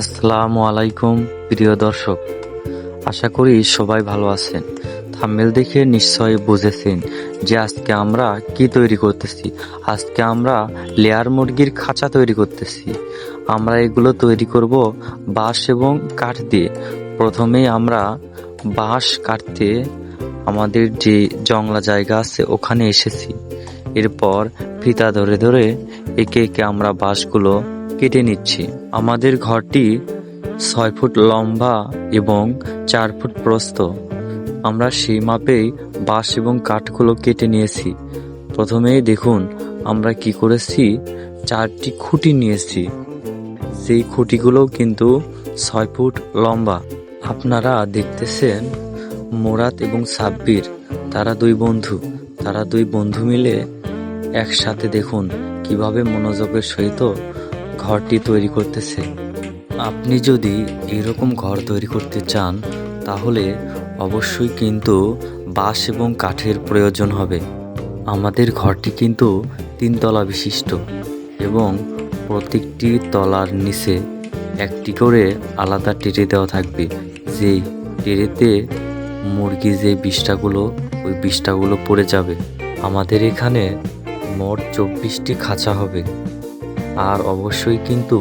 আসসালামু আলাইকুম, প্রিয় দর্শক। আশা করি সবাই ভালো আছেন। থাম্বেল দেখে নিশ্চয়ই বুঝেছেন যে আজকে আমরা কি তৈরি করতেছি। আজকে আমরা লেয়ার মুরগির খাঁচা তৈরি করতেছি। আমরা এগুলো তৈরি করব বাঁশ এবং কাঠ দিয়ে। প্রথমেই আমরা বাঁশ কাটতে আমাদের যে জংলা জায়গা আছে, ওখানে এসেছি। এরপর ফিতা ধরে ধরে একে একে আমরা বাঁশগুলো কেটে নিচ্ছি। আমাদের ঘরটি ছয় ফুট লম্বা এবং চার ফুট প্রস্থ। আমরা সেই মাপেই বাঁশ এবং কাঠগুলো কেটে নিয়েছি। প্রথমেই দেখুন, আমরা কি করেছি? চারটি খুঁটি নিয়েছি। সেই খুঁটিগুলোও কিন্তু ছয় ফুট লম্বা। আপনারা দেখতেছেন মোরাত এবং সাব্বির, তারা দুই বন্ধু। তারা দুই বন্ধু মিলে একসাথে দেখুন, কীভাবে মনোযোগের সহিত ঘরটি তৈরি করতেছে। আপনি যদি এরকম ঘর তৈরি করতে চান, তাহলে অবশ্যই কিন্তু বাঁশ এবং কাঠের প্রয়োজন হবে। আমাদের ঘরটি কিন্তু তিনতলা বিশিষ্ট এবং প্রত্যেকটি তলার নিচে একটি করে আলাদা টেরে দেওয়া থাকবে। যেই টেরেতে মুরগি যে বিষ্ঠাগুলো, ওই বিষ্ঠাগুলো পড়ে যাবে। আমাদের এখানে মোট চব্বিশটি খাঁচা হবে। আর অবশ্যই কিন্তু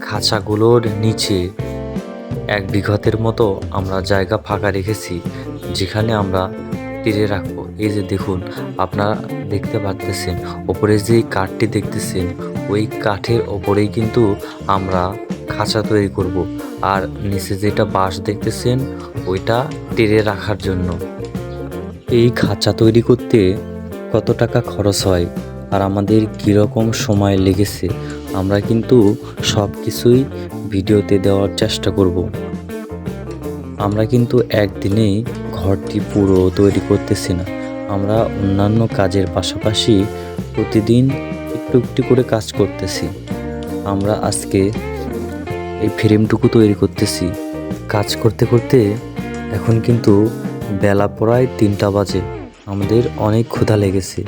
খাঁচাগুলোর নিচে এক বিঘতের মতো আমরা জায়গা ফাঁকা রেখেছি, যেখানে আমরা তীরে রাখব। এই যে দেখুন, আপনারা দেখতে পারতেছেন, ওপরে যে কাঠটি দেখতেছেন, ওই কাঠের ওপরেই কিন্তু আমরা খাঁচা তৈরি করব। আর নিচে যেটা বাঁশ দেখতেছেন, ওইটা টেরে রাখার জন্য। এই খাঁচা তৈরি করতে কত টাকা খরচ হয়? আর আমাদের কীরকম সময় লেগেছে, আমরা কিন্তু সব কিছুই ভিডিওতে দেওয়ার চেষ্টা করব। আমরা কিন্তু একদিনেই ঘরটি পুরো তৈরি করতেছি না। আমরা অন্যান্য কাজের পাশাপাশি প্রতিদিন একটু একটু করে কাজ করতেছি। আমরা আজকে এই ফ্রেমটুকু তৈরি করতেছি। কাজ করতে করতে এখন কিন্তু বেলা প্রায় তিনটা বাজে। আমাদের অনেক ক্ষুধা লেগেছে।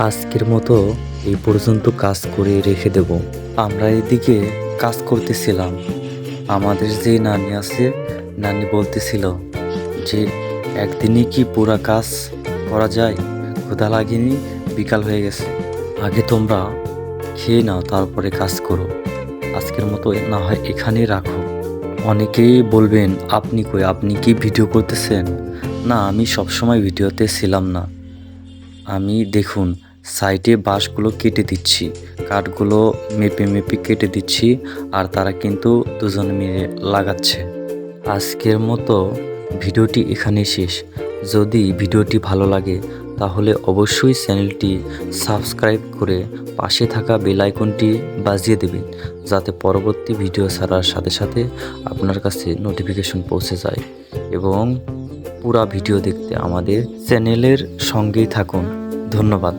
আজকের মতো এই পর্যন্ত কাজ করে রেখে দেব। আমরা এদিকে কাজ করতেছিলাম। আমাদের যে নানি আছে, নানি বলতেছিল যে একদিনই কি পুরা কাজ করা যায়? ক্ষুধা লাগেনি? বিকাল হয়ে গেছে। আগে তোমরা খেয়ে নাও, তারপরে কাজ করো। আজকের মতো না হয় এখানেই রাখো। অনেকেই বলবেন, আপনি কই? আপনি কি ভিডিও করতেছেন? না, আমি সবসময় ভিডিওতে ছিলাম না। আমি, দেখুন সাইডে বাঁশগুলো কেটে দিচ্ছি, কাঠগুলো মেপে মেপে কেটে দিচ্ছি, আর তারা কিন্তু দুজনে মিলে লাগাচ্ছে। আজকের মতো ভিডিওটি এখানে শেষ। যদি ভিডিওটি ভালো লাগে, তাহলে অবশ্যই চ্যানেলটি সাবস্ক্রাইব করে পাশে থাকা বেল আইকনটি বাজিয়ে দেবেন, যাতে পরবর্তী ভিডিও ছাড়ার সাথে সাথে আপনার কাছে নোটিফিকেশন পৌঁছে যায়। এবং পুরা ভিডিও দেখতে আমাদের চ্যানেলের সঙ্গেই থাকুন। ধন্যবাদ।